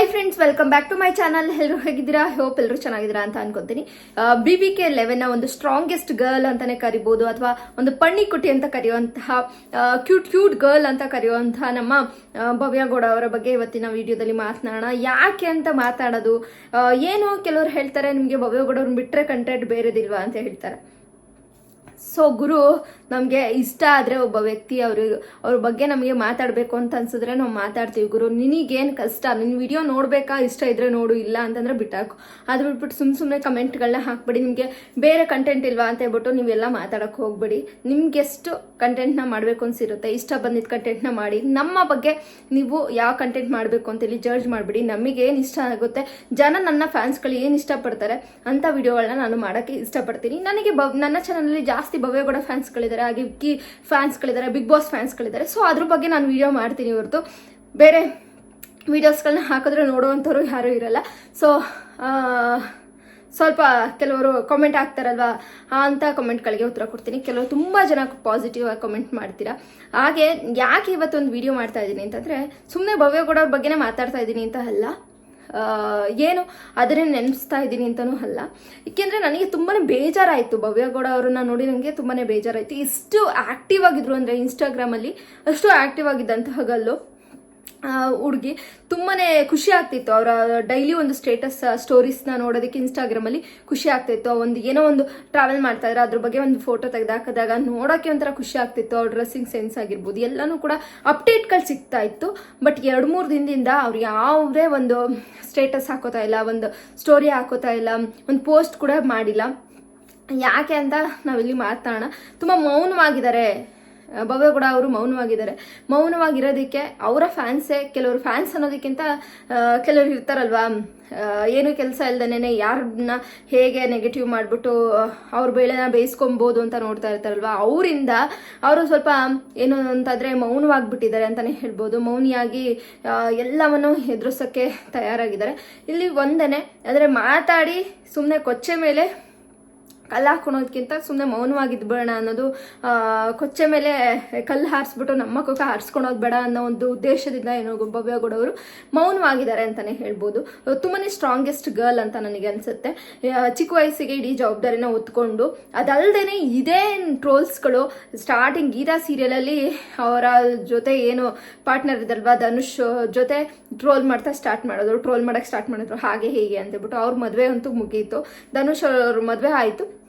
Hi friends welcome back to my channel ಎಲ್ಲರೂ ಹೇಗಿದ್ದೀರಾ? Hope ಎಲ್ಲರೂ ಚೆನ್ನಾಗಿದ್ದೀರಾ ಅಂತ ಅನ್ಕೊಂತೀನಿ. ಬಿ ಬಿ ಕೆ ಲೆವೆನ್ನ ಒಂದು ಸ್ಟ್ರಾಂಗೆಸ್ಟ್ ಗರ್ಲ್ ಅಂತಾನೆ ಕರಿಬೋದು, ಅಥವಾ ಒಂದು ಪಣ್ಣಿಕುಟಿ ಅಂತ ಕರೆಯುವಂತಹ ಕ್ಯೂಟ್ ಕ್ಯೂಟ್ ಗರ್ಲ್ ಅಂತ ಕರೆಯುವಂತಹ ನಮ್ಮ ಭವ್ಯಗೌಡ ಭವ್ಯ ಗೌಡ ಅವರ ಬಗ್ಗೆ ಇವತ್ತಿನ ವಿಡಿಯೋದಲ್ಲಿ ಮಾತನಾಡೋಣ. ಯಾಕೆ ಅಂತ ಮಾತಾಡೋದು ಏನು ಕೆಲವರು ಹೇಳ್ತಾರೆ, ನಿಮಗೆ ಭವ್ಯ ಗೌಡ ಅವ್ರನ್ನ ಬಿಟ್ಟರೆ ಕಂಟೆಂಟ್ ಬೇರೆದಿಲ್ವಾ ಅಂತ ಹೇಳ್ತಾರೆ. ಸೊ ಗುರು, ನಮಗೆ ಇಷ್ಟ ಆದರೆ ಒಬ್ಬ ವ್ಯಕ್ತಿ ಅವರು, ಅವ್ರ ಬಗ್ಗೆ ನಮಗೆ ಮಾತಾಡಬೇಕು ಅಂತ ಅನ್ಸಿದ್ರೆ ನಾವು ಮಾತಾಡ್ತೀವಿ. ಗುರು, ನಿನಗೇನು ಕಷ್ಟ? ನಿನ್ನ ವಿಡಿಯೋ ನೋಡಬೇಕಾ? ಇಷ್ಟ ಇದ್ರೆ ನೋಡು, ಇಲ್ಲ ಅಂತಂದ್ರೆ ಬಿಟ್ಟಾಕು. ಅದು ಬಿಟ್ಬಿಟ್ಟು ಸುಮ್ಮ ಸುಮ್ಮನೆ ಕಮೆಂಟ್ಗಳನ್ನ ಹಾಕ್ಬೇಡಿ. ನಿಮಗೆ ಬೇರೆ ಕಂಟೆಂಟ್ ಇಲ್ವಾ ಅಂತ ಹೇಳ್ಬಿಟ್ಟು ನೀವೆಲ್ಲ ಮಾತಾಡೋಕೆ ಹೋಗ್ಬೇಡಿ. ನಿಮ್ಗೆ ಎಷ್ಟು ಕಂಟೆಂಟ್ನ ಮಾಡಬೇಕು ಅನ್ಸಿರುತ್ತೆ, ಇಷ್ಟ ಬಂದಿದ್ದ ಕಂಟೆಂಟ್ನ ಮಾಡಿ. ನಮ್ಮ ಬಗ್ಗೆ ನೀವು ಯಾವ ಕಂಟೆಂಟ್ ಮಾಡಬೇಕು ಅಂತೇಳಿ ಜಡ್ಜ್ ಮಾಡಿಬಿಡಿ. ನಮಗೆ ಏನು ಇಷ್ಟ ಆಗುತ್ತೆ? ಜನ ನನ್ನ ಫ್ಯಾನ್ಸ್ಗಳು ಏನು ಇಷ್ಟಪಡ್ತಾರೆ ಅಂಥ ವಿಡಿಯೋಗಳನ್ನ ನಾನು ಮಾಡೋಕ್ಕೆ ಇಷ್ಟಪಡ್ತೀನಿ. ನನಗೆ ಬ, ನನ್ನ ಚಾನಲಲ್ಲಿ ಜಾಸ್ತಿ ಭವ್ಯಗೌಡ ಫ್ಯಾನ್ಸ್ಗಳಿದ್ದಾರೆ ಹಾಗೆ ಕಿ ಫ್ಯಾನ್ಸ್ಗಳಿದ್ದಾರೆ ಬಿಗ್ ಬಾಸ್ ಫ್ಯಾನ್ಸ್ಗಳಿದ್ದಾರೆ ಸೊ ಅದ್ರ ಬಗ್ಗೆ ನಾನು ವಿಡಿಯೋ ಮಾಡ್ತೀನಿ ಹೊರತು. ಬೇರೆ ವೀಡಿಯೋಸ್ಗಳನ್ನ ಹಾಕಿದ್ರೆ ನೋಡುವಂಥವ್ರು ಯಾರೂ ಇರಲ್ಲ. ಸೊ ಸ್ವಲ್ಪ ಕೆಲವರು ಕಾಮೆಂಟ್ ಹಾಕ್ತಾರಲ್ವಾ? ಅಂತ ಕಮೆಂಟ್ಗಳಿಗೆ ಉತ್ತರ ಕೊಡ್ತೀನಿ. ಕೆಲವರು ತುಂಬ ಜನ ಪಾಸಿಟಿವ್ ಆಗಿ ಕಮೆಂಟ್ ಮಾಡ್ತೀರಾ? ಹಾಗೆ ಯಾಕೆ ಇವತ್ತೊಂದು ವಿಡಿಯೋ ಮಾಡ್ತಾ ಇದ್ದೀನಿ ಅಂತಂದರೆ ಸುಮ್ಮನೆ ಭವ್ಯಗೌಡ ಅವ್ರ ಬಗ್ಗೆನೇ ಮಾತಾಡ್ತಾ ಇದ್ದೀನಿ ಅಂತ ಅಲ್ಲ. ಏನು? ಅದನ್ನೇ ನೆನೆಸ್ತಾ ಇದ್ದೀನಿ ಅಂತಲೂ ಅಲ್ಲ. ಏಕೆಂದರೆ ನನಗೆ ತುಂಬಾ ಬೇಜಾರಾಯಿತು. ಭವ್ಯಗೌಡ ಅವರನ್ನ ನೋಡಿ ನನಗೆ ತುಂಬಾ ಬೇಜಾರಾಯಿತು. ಇಷ್ಟು ಆ್ಯಕ್ಟಿವ್ ಆಗಿದ್ರು ಅಂದರೆ ಇನ್ಸ್ಟಾಗ್ರಾಮಲ್ಲಿ ಅಷ್ಟು ಆ್ಯಕ್ಟಿವ್ ಆಗಿದ್ದಂತಹ ಗಲ್ಲು. ಹುಡುಗಿ ತುಂಬಾ ಖುಷಿ ಆಗ್ತಿತ್ತು. ಅವರ ಡೈಲಿ ಒಂದು ಸ್ಟೇಟಸ್ ಸ್ಟೋರೀಸ್ನ ನೋಡೋದಕ್ಕೆ ಇನ್ಸ್ಟಾಗ್ರಾಮಲ್ಲಿ ಖುಷಿ ಆಗ್ತಿತ್ತು. ಒಂದು ಏನೋ ಒಂದು ಟ್ರಾವೆಲ್ ಮಾಡ್ತಾ ಇದ್ರೆ ಅದ್ರ ಬಗ್ಗೆ ಒಂದು ಫೋಟೋ ತೆಗೆದಾಕದಾಗ ನೋಡೋಕ್ಕೆ ಒಂಥರ ಖುಷಿ ಆಗ್ತಿತ್ತು. ಅವ್ರ ಡ್ರೆಸ್ಸಿಂಗ್ ಸೆನ್ಸ್ ಆಗಿರ್ಬೋದು, ಎಲ್ಲನೂ ಕೂಡ ಅಪ್ಡೇಟ್ಗಳು ಸಿಗ್ತಾ ಇತ್ತು. ಬಟ್ ಎರಡು ಮೂರು ದಿನದಿಂದ ಅವ್ರು ಯಾವುದೇ ಒಂದು ಸ್ಟೇಟಸ್ ಹಾಕೋತಾ ಇಲ್ಲ, ಒಂದು ಸ್ಟೋರಿ ಹಾಕೋತಾ ಇಲ್ಲ, ಒಂದು ಪೋಸ್ಟ್ ಕೂಡ ಮಾಡಿಲ್ಲ. ಯಾಕೆ ಅಂತ ನಾವಿಲ್ಲಿ ಮಾತಾಡೋಣ. ತುಂಬ ಮೌನವಾಗಿದ್ದಾರೆ. ಆ, ಕೂಡ ಅವರು ಮೌನವಾಗಿದ್ದಾರೆ. ಮೌನವಾಗಿರೋದಕ್ಕೆ ಅವರ ಫ್ಯಾನ್ಸೇ ಕೆಲವರು ಫ್ಯಾನ್ಸ್ ಅನ್ನೋದಕ್ಕಿಂತ ಕೆಲವರು ಇರ್ತಾರಲ್ವಾ? ಏನು ಕೆಲಸ ಇಲ್ದೇನೆ ಯಾರನ್ನ ಹೇಗೆ ನೆಗೆಟಿವ್ ಮಾಡಿಬಿಟ್ಟು ಅವ್ರ ಬೆಳೆನ ಬೇಯಿಸ್ಕೊಬೋದು ಅಂತ ನೋಡ್ತಾ ಇರ್ತಾರಲ್ವ? ಅವರಿಂದ ಅವರು ಸ್ವಲ್ಪ ಏನು ಅಂತಂದರೆ ಮೌನವಾಗಿಬಿಟ್ಟಿದ್ದಾರೆ ಅಂತಲೇ ಹೇಳ್ಬೋದು. ಮೌನಿಯಾಗಿ ಎಲ್ಲವನ್ನು ಎದುರಿಸೋಕ್ಕೆ ತಯಾರಾಗಿದ್ದಾರೆ. ಇಲ್ಲಿ ಒಂದನೇ ಅಂದರೆ ಮಾತಾಡಿ ಸುಮ್ಮನೆ ಕೊಚ್ಚೆ ಮೇಲೆ ಕಲ್ಲು ಹಾಕೊಳೋದಕ್ಕಿಂತ ಸುಮ್ಮನೆ ಮೌನವಾಗಿದ್ದು ಬೇಡ ಅನ್ನೋದು ಕೊಚ್ಚೆ ಮೇಲೆ ಕಲ್ಲು ಹಾರಿಸ್ಬಿಟ್ಟು ನಮ್ಮ ಕೊಕ್ಕ ಹಾರಿಸ್ಕೊಳೋದು ಬೇಡ ಅನ್ನೋ ಒಂದು ಉದ್ದೇಶದಿಂದ ಏನೋ ಭವ್ಯಗೌಡ ಅವರು ಮೌನವಾಗಿದ್ದಾರೆ ಅಂತಲೇ ಹೇಳ್ಬೋದು. ತುಂಬಾ ಸ್ಟ್ರಾಂಗೆಸ್ಟ್ ಗರ್ಲ್ ಅಂತ ನನಗೆ ಅನಿಸುತ್ತೆ. ಚಿಕ್ಕ ವಯಸ್ಸಿಗೆ ಇಡೀ ಜವಾಬ್ದಾರಿನ ಹೊತ್ಕೊಂಡು ಅದಲ್ಲದೆ ಇದೇ ಟ್ರೋಲ್ಸ್ಗಳು ಸ್ಟಾರ್ಟಿಂಗ್ ಗೀತಾ ಸೀರಿಯಲಲ್ಲಿ ಅವರ ಜೊತೆ ಏನು ಪಾರ್ಟ್ನರ್ ಇದಲ್ವಾ ಧನುಷ್, ಜೊತೆ ಟ್ರೋಲ್ ಮಾಡ್ತಾ ಸ್ಟಾರ್ಟ್ ಮಾಡೋದು ಟ್ರೋಲ್ ಮಾಡೋಕ್ಕೆ ಸ್ಟಾರ್ಟ್ ಮಾಡಿದ್ರು, ಹಾಗೆ ಹೀಗೆ ಅಂತೇಳ್ಬಿಟ್ಟು ಅವ್ರ ಮದುವೆ ಅಂತೂ ಮುಗೀತು. ಧನುಷ್ ಅವ್ರ ಮದುವೆ ಆಯಿತು.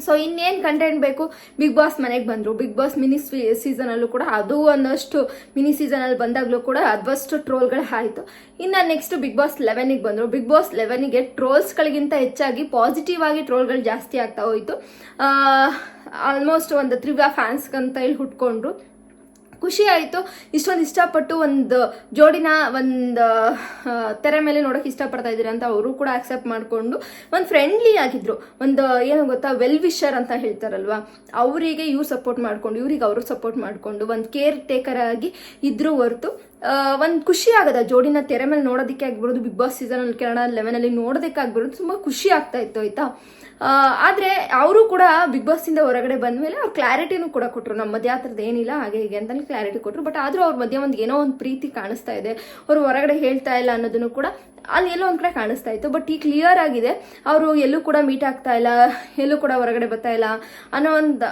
ಸೊ ಇನ್ನೇನು ಕಂಟೆಂಟ್ ಬೇಕು? ಬಿಗ್ ಬಾಸ್ ಮನೆಗೆ ಬಂದರು. ಬಿಗ್ ಬಾಸ್ ಮಿನಿ ಸೀಸನಲ್ಲೂ ಕೂಡ, ಅದು ಒಂದಷ್ಟು ಮಿನಿ ಸೀಸನಲ್ಲಿ ಬಂದಾಗಲೂ ಕೂಡ ಅದಷ್ಟು ಟ್ರೋಲ್ಗಳು ಆಯಿತು. ಇನ್ನು ನೆಕ್ಸ್ಟ್ ಬಿಗ್ ಬಾಸ್ ಲೆವೆನಿಗೆ ಬಂದರು. ಬಿಗ್ ಬಾಸ್ ಲೆವೆನಿಗೆ ಟ್ರೋಲ್ಸ್ಗಳಿಗಿಂತ ಹೆಚ್ಚಾಗಿ ಪಾಸಿಟಿವ್ ಆಗಿ ಟ್ರೋಲ್ಗಳು ಜಾಸ್ತಿ ಆಗ್ತಾ ಹೋಯಿತು. ಆಲ್ಮೋಸ್ಟ್ ಒಂದು ತ್ರಿವ್ಯಾ ಫ್ಯಾನ್ಸ್ಗಂತ ಹೇಳಿ ಹುಟ್ಕೊಂಡ್ರು. ಖುಷಿ ಆಯಿತು. ಇಷ್ಟೊಂದು ಇಷ್ಟಪಟ್ಟು ಒಂದು ಜೋಡಿನ ಒಂದು ತೆರೆ ಮೇಲೆ ನೋಡೋಕೆ ಇಷ್ಟಪಡ್ತಾ ಇದ್ದೀರಿ ಅಂತ ಅವರು ಕೂಡ ಆಕ್ಸೆಪ್ಟ್ ಮಾಡಿಕೊಂಡು ಒಂದು ಫ್ರೆಂಡ್ಲಿ ಆಗಿದ್ರು. ಒಂದು, ಏನು ಗೊತ್ತಾ ವೆಲ್ ವಿಶರ್ ಅಂತ ಹೇಳ್ತಾರಲ್ವಾ? ಅವರಿಗೆ ಇವ್ರು ಸಪೋರ್ಟ್ ಮಾಡ್ಕೊಂಡು, ಇವ್ರಿಗೆ ಅವರು ಸಪೋರ್ಟ್ ಮಾಡಿಕೊಂಡು ಒಂದು ಕೇರ್ ಟೇಕರ್ ಆಗಿ ಇದ್ರೂ ಹೊರತು ಒಂದು ಖುಷಿ ಆಗದ. ಜೋಡಿನ ತೆರೆ ಮೇಲೆ ನೋಡೋದಕ್ಕೆ ಆಗ್ಬಿಡೋದು, ಬಿಗ್ ಬಾಸ್ ಸೀಸನ್ ಕನ್ನಡ ಲೆವೆನಲ್ಲಿ ನೋಡೋದಕ್ಕೆ ಆಗ್ಬಿಡೋದು, ತುಂಬ ಖುಷಿ ಆಗ್ತಾ ಇತ್ತು, ಆಯ್ತಾ? ಆದರೆ ಅವರು ಕೂಡ ಬಿಗ್ ಬಾಸಿಂದ ಹೊರಗಡೆ ಬಂದ ಮೇಲೆ ಅವ್ರು ಕ್ಲಾರಿಟಿನೂ ಕೂಡ ಕೊಟ್ಟರು ನಮ್ಮ ಮಧ್ಯ ಆ ಏನಿಲ್ಲ ಹಾಗೆ ಹೀಗೆ ಅಂತಲೇ ಕ್ಲಾರಿಟಿ ಕೊಟ್ಟರು ಬಟ್ ಆದರೂ ಅವ್ರ ಮಧ್ಯೆ ಒಂದು ಏನೋ ಒಂದು ಪ್ರೀತಿ ಕಾಣಿಸ್ತಾ ಇದೆ. ಅವರು ಹೊರಗಡೆ ಹೇಳ್ತಾ ಇಲ್ಲ ಅನ್ನೋದನ್ನು ಕೂಡ ಅಲ್ಲಿ ಎಲ್ಲೋ ಒಂದು ಕಡೆ ಕಾಣಿಸ್ತಾ ಇತ್ತು. ಬಟ್ ಈ ಕ್ಲಿಯರ್ ಆಗಿದೆ. ಅವರು ಎಲ್ಲೂ ಕೂಡ ಮೀಟ್ ಆಗ್ತಾ ಇಲ್ಲ, ಎಲ್ಲೂ ಕೂಡ ಹೊರಗಡೆ ಬರ್ತಾ ಇಲ್ಲ ಅನ್ನೋ ಒಂದು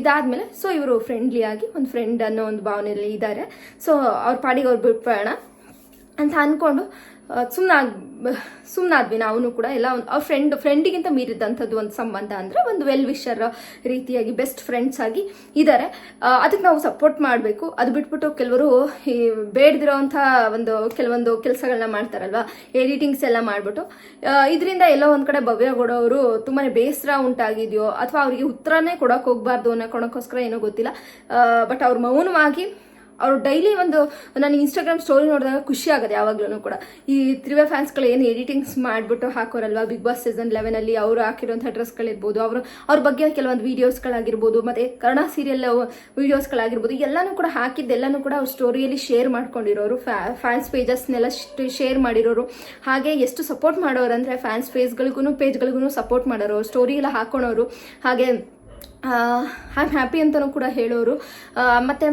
ಇದಾದ್ಮೇಲೆ ಸೊ ಇವರು ಫ್ರೆಂಡ್ಲಿ ಆಗಿ ಒಂದು ಫ್ರೆಂಡ್ ಅನ್ನೋ ಒಂದು ಭಾವನೆಯಲ್ಲಿ ಇದ್ದಾರೆ ಸೊ ಅವ್ರ ಪಾಡಿಗೆ ಅವ್ರು ಬಿಟ್ಬೇಡ ಅಂತ ಅಂದ್ಕೊಂಡು ಸುಮ್ಮನಾಗ್ ಸುಮ್ಮನಾದ್ವಿ ನಾವು ಕೂಡ. ಎಲ್ಲ ಒಂದು ಅವ್ರ ಫ್ರೆಂಡ್ ಫ್ರೆಂಡಿಗಿಂತ ಮೀರಿದಂಥದ್ದು ಒಂದು ಸಂಬಂಧ ಅಂದರೆ ಒಂದು ವೆಲ್ ವಿಶರ್ ರೀತಿಯಾಗಿ ಬೆಸ್ಟ್ ಫ್ರೆಂಡ್ಸ್ ಆಗಿ ಇದ್ದಾರೆ ಅದಕ್ಕೆ ನಾವು ಸಪೋರ್ಟ್ ಮಾಡಬೇಕು. ಅದು ಬಿಟ್ಬಿಟ್ಟು ಕೆಲವರು ಈ ಬೇಡದಿರೋವಂಥ ಒಂದು ಕೆಲವೊಂದು ಕೆಲಸಗಳನ್ನ ಮಾಡ್ತಾರಲ್ವ? ಎಡಿಟಿಂಗ್ಸ್ ಎಲ್ಲ ಮಾಡಿಬಿಟ್ಟು. ಇದರಿಂದ ಎಲ್ಲೋ ಒಂದು ಕಡೆ ಭವ್ಯ ಕೊಡೋರು ತುಂಬಾ ಬೇಸರ ಉಂಟಾಗಿದೆಯೋ ಅಥವಾ ಅವರಿಗೆ ಉತ್ತರನೇ ಕೊಡೋಕೆ ಹೋಗಬಾರ್ದು ಅನ್ನೋ ಕೊಡೋಕ್ಕೋಸ್ಕರ ಏನೋ ಗೊತ್ತಿಲ್ಲ. ಬಟ್ ಅವ್ರು ಮೌನವಾಗಿ ಅವರು ಡೈಲಿ ಒಂದು, ನಾನು ಇನ್ಸ್ಟಾಗ್ರಾಮ್ ಸ್ಟೋರಿ ನೋಡಿದಾಗ ಖುಷಿ ಆಗುತ್ತೆ ಯಾವಾಗ್ಲೂ ಕೂಡ. ಈ ತ್ರಿವೆ ಫ್ಯಾನ್ಸ್ಗಳು ಏನು ಎಡಿಟಿಂಗ್ಸ್ ಮಾಡಿಬಿಟ್ಟು ಹಾಕೋರಲ್ವಾ? ಬಿಗ್ ಬಾಸ್ ಸೀಸನ್ ಲೆವೆನಲ್ಲಿ ಅವರು ಹಾಕಿರುವಂಥ ಡ್ರೆಸ್ಗಳಿರ್ಬೋದು ಅವರು, ಅವ್ರ ಬಗ್ಗೆ ಕೆಲವೊಂದು ವೀಡಿಯೋಸ್ಗಳಾಗಿರ್ಬೋದು ಮತ್ತು ಕನ್ನಡ ಸೀರಿಯಲ್ ವೀಡಿಯೋಸ್ಗಳಾಗಿರ್ಬೋದು ಎಲ್ಲನೂ ಕೂಡ ಹಾಕಿದ್ದೆಲ್ಲನೂ ಕೂಡ ಅವ್ರ ಸ್ಟೋರಿಯಲ್ಲಿ ಶೇರ್ ಮಾಡ್ಕೊಂಡಿರೋರು ಫ್ಯಾನ್ಸ್ ಪೇಜಸ್ನೆಲ್ಲ ಶೇರ್ ಮಾಡಿರೋರು. ಹಾಗೆ ಎಷ್ಟು ಸಪೋರ್ಟ್ ಮಾಡೋರು ಅಂದರೆ ಫ್ಯಾನ್ಸ್ ಪೇಜ್ಗಳಿಗೂ ಪೇಜ್ಗಳಿಗೂ ಸಪೋರ್ಟ್ ಮಾಡೋರು ಸ್ಟೋರಿ ಎಲ್ಲ ಹಾಕೊಳೋರು. ಹಾಗೆ ಆಮ್ ಹ್ಯಾಪಿ ಅಂತಲೂ ಕೂಡ ಹೇಳೋರು. ಮತ್ತು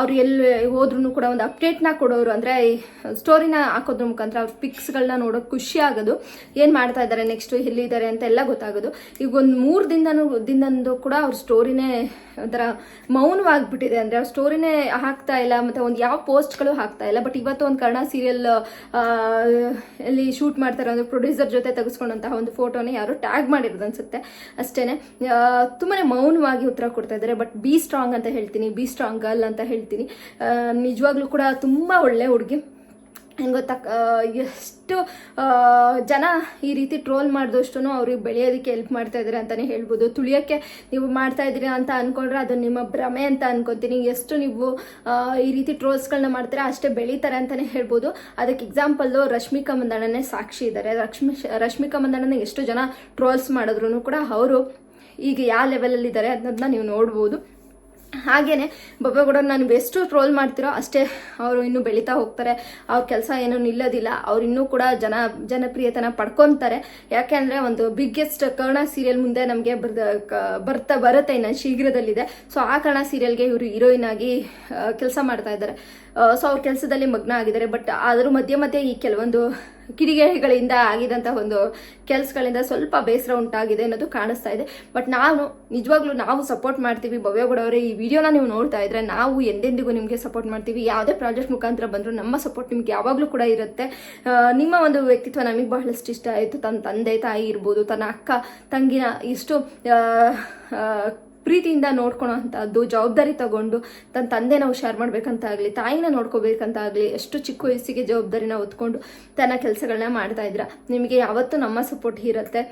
ಅವ್ರು ಎಲ್ಲಿ ಹೋದ್ರೂ ಕೂಡ ಒಂದು ಅಪ್ಡೇಟ್ನ ಕೊಡೋರು. ಅಂದರೆ ಸ್ಟೋರಿನ ಹಾಕೋದ್ರ ಮುಖಾಂತರ ಅವ್ರ ಪಿಕ್ಸ್ಗಳನ್ನ ನೋಡೋಕೆ ಖುಷಿ ಆಗೋದು. ಏನು ಮಾಡ್ತಾ ಇದ್ದಾರೆ ನೆಕ್ಸ್ಟು ಎಲ್ಲಿದ್ದಾರೆ ಅಂತ ಎಲ್ಲ ಗೊತ್ತಾಗೋದು. ಈಗ ಒಂದು ಮೂರು ದಿನನೂ ದಿನದಂದು ಕೂಡ ಅವ್ರ ಸ್ಟೋರಿನೇ ಒಂಥರ ಮೌನವಾಗಿಬಿಟ್ಟಿದೆ. ಅಂದರೆ ಅವ್ರ ಸ್ಟೋರಿನೇ ಹಾಕ್ತಾ ಇಲ್ಲ, ಮತ್ತು ಒಂದು ಯಾವ ಪೋಸ್ಟ್ಗಳು ಹಾಕ್ತಾ ಇಲ್ಲ. ಬಟ್ ಇವತ್ತು ಒಂದು ಕನ್ನಡ ಸೀರಿಯಲ್ ಅಲ್ಲಿ ಶೂಟ್ ಮಾಡ್ತಾರೆ ಅಂದರೆ ಪ್ರೊಡ್ಯೂಸರ್ ಜೊತೆ ತೆಗೆಸ್ಕೊಂಡಂತಹ ಒಂದು ಫೋಟೋನೇ ಯಾರು ಟ್ಯಾಗ್ ಮಾಡಿರೋದು ಅನಿಸುತ್ತೆ. ಅಷ್ಟೇ ತುಂಬಾ ಮೌನವಾಗಿ ಉತ್ತರ ಕೊಡ್ತಾ ಇದ್ದಾರೆ. ಬಟ್ ಬಿ ಸ್ಟ್ರಾಂಗ್ ಅಂತ ಹೇಳ್ತೀನಿ. ಬಿ ಸ್ಟ್ರಾಂಗ್ ಗರ್ಲ್ ಅಂತ ಹೇಳ್ತೀನಿ. ನಿಜವಾಗ್ಲೂ ಕೂಡ ತುಂಬ ಒಳ್ಳೆ ಹುಡುಗಿ. ಹೆಂಗೆ ಗೊತ್ತಾ ಎಷ್ಟು ಜನ ಈ ರೀತಿ ಟ್ರೋಲ್ ಮಾಡಿದಷ್ಟು ಅವ್ರಿಗೆ ಬೆಳೆಯೋದಕ್ಕೆ ಹೆಲ್ಪ್ ಮಾಡ್ತಾ ಇದ್ದಾರೆ ಅಂತಲೇ ಹೇಳ್ಬೋದು. ತುಳಿಯೋಕ್ಕೆ ನೀವು ಮಾಡ್ತಾ ಇದ್ದೀರಿ ಅಂತ ಅನ್ಕೊಂಡ್ರೆ ಅದು ನಿಮ್ಮ ಭ್ರಮೆ ಅಂತ ಅನ್ಕೊತೀನಿ. ಎಷ್ಟು ನೀವು ಈ ರೀತಿ ಟ್ರೋಲ್ಸ್ಗಳನ್ನ ಮಾಡ್ತಾರೆ ಅಷ್ಟೇ ಬೆಳೀತಾರೆ ಅಂತಲೇ ಹೇಳ್ಬೋದು. ಅದಕ್ಕೆ ಎಕ್ಸಾಂಪಲ್ಲು ರಶ್ಮಿಕಾ ಮಂದಣ್ಣನೇ ಸಾಕ್ಷಿ ಇದ್ದಾರೆ. ರಶ್ಮಿ, ರಶ್ಮಿಕಾ ಮಂದಣ್ಣನ ಎಷ್ಟು ಜನ ಟ್ರೋಲ್ಸ್ ಮಾಡಿದ್ರು ಕೂಡ ಅವರು ಈಗ ಯಾವ ಲೆವೆಲಲ್ಲಿ ಇದ್ದಾರೆ ಅನ್ನೋದನ್ನ ನೀವು ನೋಡ್ಬೋದು. ಹಾಗೇನೆ ಬೊಬ್ಬೆಗೌಡರನ್ನ ನಾನು ಎಷ್ಟು ಟ್ರೋಲ್ ಮಾಡ್ತಿರೋ ಅಷ್ಟೇ ಅವರು ಇನ್ನೂ ಬೆಳೀತಾ ಹೋಗ್ತಾರೆ. ಅವ್ರ ಕೆಲಸ ಏನೂ ನಿಲ್ಲೋದಿಲ್ಲ. ಅವ್ರು ಇನ್ನೂ ಕೂಡ ಜನ, ಜನಪ್ರಿಯತನ ಪಡ್ಕೊತಾರೆ. ಯಾಕೆಂದರೆ ಒಂದು ಬಿಗ್ಗೆಸ್ಟ್ ಕರ್ಣ ಸೀರಿಯಲ್ ಮುಂದೆ ನಮಗೆ ಬರ್ತಾ ಬರುತ್ತೆ ಇನ್ನು ಶೀಘ್ರದಲ್ಲಿದೆ. ಸೊ ಆ ಕರ್ಣ ಸೀರಿಯಲ್ಗೆ ಇವರು ಹೀರೋಯಿನ್ ಆಗಿ ಕೆಲಸ ಮಾಡ್ತಾ ಇದ್ದಾರೆ. ಸೊ ಅವ್ರ ಕೆಲಸದಲ್ಲಿ ಮಗ್ನ ಆಗಿದ್ದಾರೆ. ಬಟ್ ಆದರೂ ಮಧ್ಯೆ ಮಧ್ಯೆ ಈ ಕೆಲವೊಂದು ಕಿಡಿಗೇಡಿಗಳಿಂದ ಆಗಿದಂಥ ಒಂದು ಕೆಲಸಗಳಿಂದ ಸ್ವಲ್ಪ ಬೇಸರ ಉಂಟಾಗಿದೆ ಅನ್ನೋದು ಕಾಣಿಸ್ತಾ ಇದೆ. ಬಟ್ ನಾನು, ನಿಜವಾಗ್ಲೂ ನಾವು ಸಪೋರ್ಟ್ ಮಾಡ್ತೀವಿ. ಭವ್ಯಗೌಡ ಅವರೇ, ಈ ವಿಡಿಯೋನ ನೀವು ನೋಡ್ತಾ ಇದ್ರೆ ನಾವು ಎಂದೆಂದಿಗೂ ನಿಮಗೆ ಸಪೋರ್ಟ್ ಮಾಡ್ತೀವಿ. ಯಾವುದೇ ಪ್ರಾಜೆಕ್ಟ್ ಮುಖಾಂತರ ಬಂದರೂ ನಮ್ಮ ಸಪೋರ್ಟ್ ನಿಮ್ಗೆ ಯಾವಾಗಲೂ ಕೂಡ ಇರುತ್ತೆ. ನಿಮ್ಮ ಒಂದು ವ್ಯಕ್ತಿತ್ವ ನಮಗೆ ಬಹಳಷ್ಟು ಇಷ್ಟ ಆಯಿತು. ತನ್ನ ತಂದೆ ತಾಯಿ ಇರ್ಬೋದು, ತನ್ನ ಅಕ್ಕ, ತಂಗಿನ ಇಷ್ಟು ಪ್ರೀತಿಯಿಂದ ನೋಡ್ಕೊಳೋ ಅಂಥದ್ದು ಜವಾಬ್ದಾರಿ ತಗೊಂಡು ತನ್ನ ತಂದೆನ ಹುಷಾರು ಮಾಡ್ಬೇಕಂತ ಆಗಲಿ ತಾಯಿನ ನೋಡ್ಕೋಬೇಕಂತ ಆಗಲಿ ಎಷ್ಟು ಚಿಕ್ಕ ವಯಸ್ಸಿಗೆ ಜವಾಬ್ದಾರಿನ ಹೊತ್ಕೊಂಡು ತನ್ನ ಕೆಲಸಗಳನ್ನ ಮಾಡ್ತಾ ಇದ್ರ. ನಿಮಗೆ ಯಾವತ್ತೂ ನಮ್ಮ ಸಪೋರ್ಟ್ ಇರುತ್ತೆ.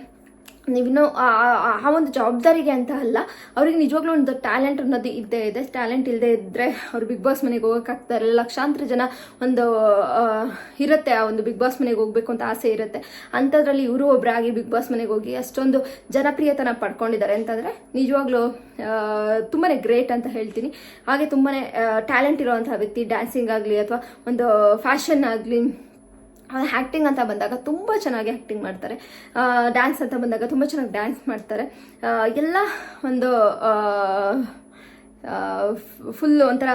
ನೀವಿನ್ನೂ ಆ- ಒಂದು ಜವಾಬ್ದಾರಿಗೆ ಅಂತ ಅಲ್ಲ, ಅವ್ರಿಗೆ ನಿಜವಾಗ್ಲೂ ಒಂದು ಟ್ಯಾಲೆಂಟ್ ಅನ್ನೋದು ಇದ್ದೇ ಇದೆ. ಟ್ಯಾಲೆಂಟ್ ಇಲ್ಲದೆ ಇದ್ದರೆ ಅವ್ರು ಬಿಗ್ ಬಾಸ್ ಮನೆಗೆ ಹೋಗೋಕ್ಕಾಗ್ತಾರೆ ಲಕ್ಷಾಂತರ ಜನ ಒಂದು ಇರುತ್ತೆ, ಆ ಒಂದು ಬಿಗ್ ಬಾಸ್ ಮನೆಗೆ ಹೋಗ್ಬೇಕು ಅಂತ ಆಸೆ ಇರುತ್ತೆ. ಅಂಥದ್ರಲ್ಲಿ ಇವರು ಒಬ್ಬರಾಗಿ ಬಿಗ್ ಬಾಸ್ ಮನೆಗೆ ಹೋಗಿ ಅಷ್ಟೊಂದು ಜನಪ್ರಿಯತನ ಪಡ್ಕೊಂಡಿದ್ದಾರೆ. ಅಂತಂದರೆ ನಿಜವಾಗ್ಲೂ ತುಂಬಾ ಗ್ರೇಟ್ ಅಂತ ಹೇಳ್ತೀನಿ. ಹಾಗೆ ತುಂಬಾ ಟ್ಯಾಲೆಂಟ್ ಇರೋವಂಥ ವ್ಯಕ್ತಿ ಡ್ಯಾನ್ಸಿಂಗ್ ಆಗಲಿ ಅಥವಾ ಒಂದು ಫ್ಯಾಷನ್ ಆಗಲಿ ಆ್ಯಕ್ಟಿಂಗ್ ಅಂತ ಬಂದಾಗ ತುಂಬ ಚೆನ್ನಾಗಿ ಆ್ಯಕ್ಟಿಂಗ್ ಮಾಡ್ತಾರೆ. ಡ್ಯಾನ್ಸ್ ಅಂತ ಬಂದಾಗ ತುಂಬ ಚೆನ್ನಾಗಿ ಡ್ಯಾನ್ಸ್ ಮಾಡ್ತಾರೆ. ಎಲ್ಲ ಒಂದು ಫುಲ್ ಒಂಥರ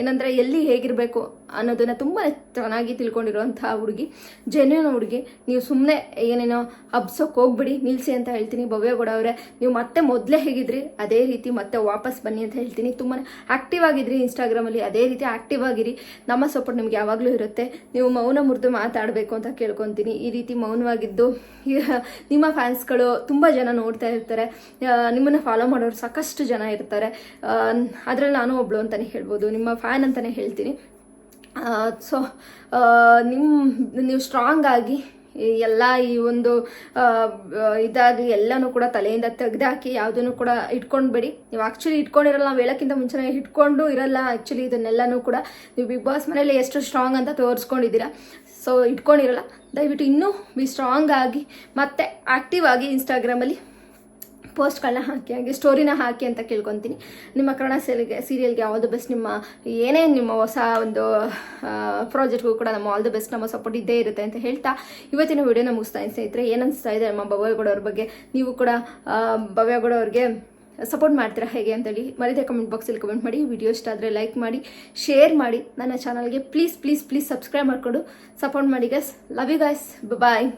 ಏನಂದರೆ ಎಲ್ಲಿ ಹೇಗಿರಬೇಕು ಅನ್ನೋದನ್ನು ತುಂಬ ಚೆನ್ನಾಗಿ ತಿಳ್ಕೊಂಡಿರುವಂಥ ಹುಡುಗಿ ಜೆನ್ಯೂನ್ ಹುಡುಗಿ. ನೀವು ಸುಮ್ಮನೆ ಏನೇನೋ ಹಬ್ಸೋಕೆ ಹೋಗ್ಬಿಡಿ ನಿಲ್ಲಿಸಿ ಅಂತ ಹೇಳ್ತೀನಿ. ಭವ್ಯಗೌಡ ಅವರೇ, ನೀವು ಮತ್ತೆ ಮೊದಲೇ ಹೇಗಿದ್ರಿ, ಅದೇ ರೀತಿ ಮತ್ತೆ ವಾಪಸ್ ಬನ್ನಿ ಅಂತ ಹೇಳ್ತೀನಿ. ತುಂಬಾ ಆ್ಯಕ್ಟಿವ್ ಆಗಿದ್ರಿ ಇನ್ಸ್ಟಾಗ್ರಾಮಲ್ಲಿ ಅದೇ ರೀತಿ ಆ್ಯಕ್ಟಿವ್ ಆಗಿರಿ. ನಮ್ಮ ಸಪೋರ್ಟ್ ನಿಮ್ಗೆ ಯಾವಾಗಲೂ ಇರುತ್ತೆ. ನೀವು ಮೌನ ಮುರಿದು ಮಾತಾಡಬೇಕು ಅಂತ ಕೇಳ್ಕೊತೀನಿ. ಈ ರೀತಿ ಮೌನವಾಗಿದ್ದು ನಿಮ್ಮ ಫ್ಯಾನ್ಸ್ಗಳು ತುಂಬ ಜನ ನೋಡ್ತಾ ಇರ್ತಾರೆ. ನಿಮ್ಮನ್ನು ಫಾಲೋ ಮಾಡೋರು ಸಾಕಷ್ಟು ಜನ ಇರ್ತಾರೆ. ಅದರಲ್ಲಿ ನಾನು ಒಬ್ಳು ಅಂತಲೇ ಹೇಳ್ಬೋದು, ನಿಮ್ಮ ಫ್ಯಾನ್ ಅಂತಲೇ ಹೇಳ್ತೀನಿ. ಸೊ ನಿಮ್ಮ ನೀವು ಸ್ಟ್ರಾಂಗ್ ಆಗಿ ಎಲ್ಲ ಈ ಒಂದು ಇದಾಗಿ ಎಲ್ಲನೂ ಕೂಡ ತಲೆಯಿಂದ ತೆಗೆದಾಕಿ ಯಾವುದನ್ನು ಕೂಡ ಇಟ್ಕೊಂಡ್ಬೇಡಿ. ನೀವು ಆ್ಯಕ್ಚುಲಿ ಇಟ್ಕೊಂಡಿರಲ್ಲ, ನಾವು ಹೇಳೋಕ್ಕಿಂತ ಮುಂಚೆನೇ ಇಟ್ಕೊಂಡು ಇರಲ್ಲ ಆ್ಯಕ್ಚುಲಿ ಇದನ್ನೆಲ್ಲನೂ ಕೂಡ. ನೀವು ಬಿಗ್ ಬಾಸ್ ಮನೇಲಿ ಎಷ್ಟು ಸ್ಟ್ರಾಂಗ್ ಅಂತ ತೋರಿಸ್ಕೊಂಡಿದ್ದೀರಾ. ಸೊ ಇಟ್ಕೊಂಡಿರಲ್ಲ. ದಯವಿಟ್ಟು ಇನ್ನೂ ಬಿ ಸ್ಟ್ರಾಂಗ್ ಆಗಿ ಮತ್ತೆ ಆ್ಯಕ್ಟಿವ್ ಆಗಿ ಇನ್ಸ್ಟಾಗ್ರಾಮಲ್ಲಿ ಪೋಸ್ಟ್ಗಳನ್ನ ಹಾಕಿ, ಹಾಗೆ ಸ್ಟೋರಿನ ಹಾಕಿ ಅಂತ ಕೇಳ್ಕೊತೀನಿ. ನಿಮ್ಮ ಕನ್ನಡ ಸೀರಿಯಲ್ಗೆ ಸೀರಿಯಲ್ಗೆ ಆಲ್ ದ ಬೆಸ್ಟ್ ನಿಮ್ಮ ಏನೇ ನಿಮ್ಮ ಹೊಸ ಒಂದು ಪ್ರಾಜೆಕ್ಟ್ಗೂ ಕೂಡ ನಮ್ಮ ಆಲ್ ದ ಬೆಸ್ಟ್ ನಮ್ಮ ಸಪೋರ್ಟ್ ಇದ್ದೇ ಇರುತ್ತೆ ಅಂತ ಹೇಳ್ತಾ ಇವತ್ತಿನ ವಿಡಿಯೋನ ಮುಗಿಸ್ತಾ ಸ್ನೇಹಿತರೆ. ಏನು ಇದೆ ನಮ್ಮ ಭವ್ಯಗೌಡವ್ರ ಬಗ್ಗೆ? ನೀವು ಕೂಡ ಭವ್ಯಗೌಡವ್ರಿಗೆ ಸಪೋರ್ಟ್ ಮಾಡ್ತೀರಾ ಹೇಗೆ ಅಂತೇಳಿ ಮರಿದೆ ಕಮೆಂಟ್ ಬಾಕ್ಸಲ್ಲಿ ಕಮೆಂಟ್ ಮಾಡಿ. ವಿಡಿಯೋ ಇಷ್ಟ ಆದರೆ ಲೈಕ್ ಮಾಡಿ ಶೇರ್ ಮಾಡಿ. ನನ್ನ ಚಾನಲ್ಗೆ ಪ್ಲೀಸ್ ಪ್ಲೀಸ್ ಪ್ಲೀಸ್ ಸಬ್ಸ್ಕ್ರೈಬ್ ಮಾಡಿಕೊಂಡು ಸಪೋರ್ಟ್ ಮಾಡಿ guys love you guys bye